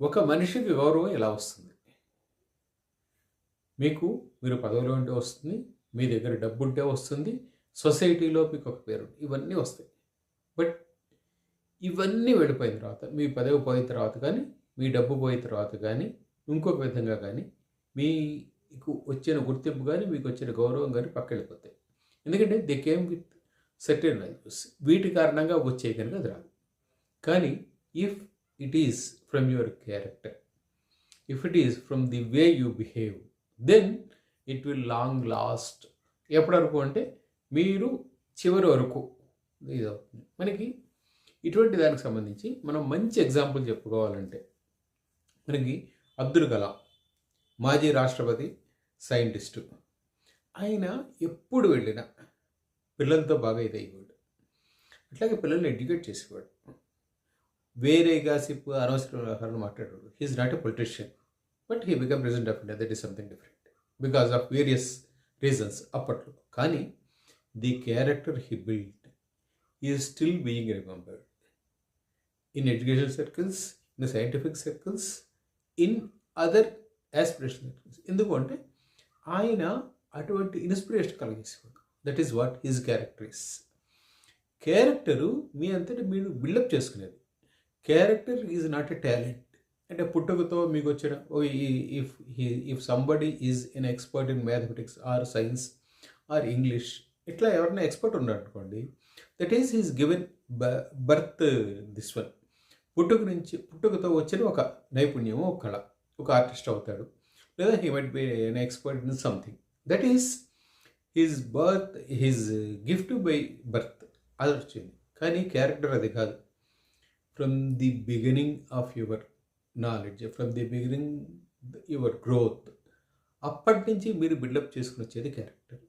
ఒక మనిషికి గౌరవం ఎలా వస్తుంది? మీకు మీరు పదవిలో ఉంటే వస్తుంది మీ దగ్గర డబ్బు ఉంటే వస్తుంది సొసైటీలో మీకు ఒక పేరు ఇవన్నీ వస్తాయి. బట్ ఇవన్నీ వెళ్ళిపోయిన తర్వాత మీ పదవి పోయిన తర్వాత కానీ మీ డబ్బు పోయిన తర్వాత కానీ ఇంకొక విధంగా కానీ మీకు వచ్చిన గుర్తింపు కానీ మీకు వచ్చిన గౌరవం కానీ పక్క వెళ్ళిపోతాయి. ఎందుకంటే they came with certain values వీటి కారణంగా వచ్చే కనుక అది రాదు. కానీ if it is from your character if it is from the way you behave then it will long last ఎప్పటి వరకు అంటే మీరు చివరి వరకు. ఇది అవుతుంది మనకి ఇటువంటి దానికి సంబంధించి మనం మంచి ఎగ్జాంపుల్ చెప్పుకోవాలంటే మనకి అబ్దుల్ కలాం మాజీ రాష్ట్రపతి సైంటిస్టు ఆయన ఎప్పుడు వెళ్ళినా పిల్లలతో బాగా ఇదయ్యేవాడు అట్లాగే పిల్లల్ని ఎడ్యుకేట్ చేసేవాడు. వేరే గాసిప్ అనవసరం వ్యవహారాలు మాట్లాడాడు he is not a politician but he become president of India that is something different because of various reasons అప్పట్లో. కానీ the character he build is still being remembered in education circles in scientific circles in other aspiration circles ఎందుకు అంటే ఆయన అటువంటి inspiration కలిగేసేవాడు. That is what his character is character మీ అంతటి మీరు build up చేసుకునేది. Character is not a talent అంటే పుట్టుకతో మీకు వచ్చిన if if somebody is an expert in mathematics or science or English ఇట్లా ఎవరైనా ఎక్స్పర్ట్ ఉన్నాడు that is he's given birth this one పుట్టుక నుంచి పుట్టుకతో వచ్చిన ఒక నైపుణ్యము ఒక కళ ఒక ఆర్టిస్ట్ అవుతాడు. లేదా he might be an expert in something that is his birth his gift by birth అది వచ్చింది. కానీ క్యారెక్టర్ అది కాదు. From the beginning of your knowledge from the beginning your growth అప్పటి నుంచి మీరు బిల్డప్ చేసుకుని వచ్చేది క్యారెక్టర్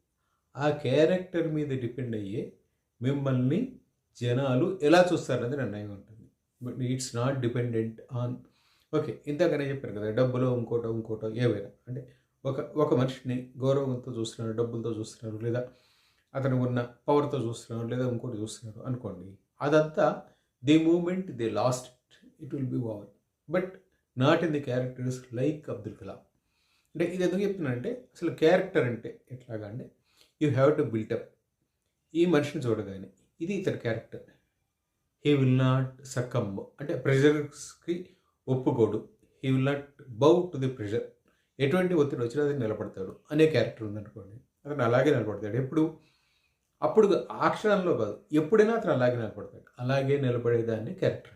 ఆ క్యారెక్టర్ మీద డిపెండ్ అయ్యే మిమ్మల్ని జనాలు ఎలా చూస్తారనేది నిర్ణయం ఉంటుంది. But it's not dependent on okay ఇంతకనే చెప్పారు కదా డబ్బులో ఇంకోటో ఇంకోటో ఏవైనా. అంటే ఒక ఒక మనిషిని గౌరవంతో చూస్తున్నారు డబ్బులతో చూస్తున్నారు లేదా అతను ఉన్న పవర్తో చూస్తున్నారు లేదా ఇంకోటి చూస్తున్నారు అనుకోండి అదంతా the moment the last it will be over but not in the characters like Abdul Kalam అంటే ఇది ఎందుకు చెప్తున్నానంటే అసలు క్యారెక్టర్ అంటే ఎట్లాగా అంటే యూ హ్యావ్ టు బిల్టప్ ఈ మనిషిని చూడగానే ఇది ఇతని character he will not succumb అంటే ప్రెషర్స్కి ఒప్పుకోడు. He will not bow to the pressure ఎటువంటి ఒత్తిడి వచ్చినా అది నిలబడతాడు. అనే క్యారెక్టర్ ఉందనుకోండి. అతను అలాగే నిలబడతాడు. ఎప్పుడు? అప్పుడు ఆ క్షణంలో కాదు. ఎప్పుడైనా అతను అలాగే నిలబడతాడు. అలాగే నిలబడేదాన్ని క్యారెక్టర్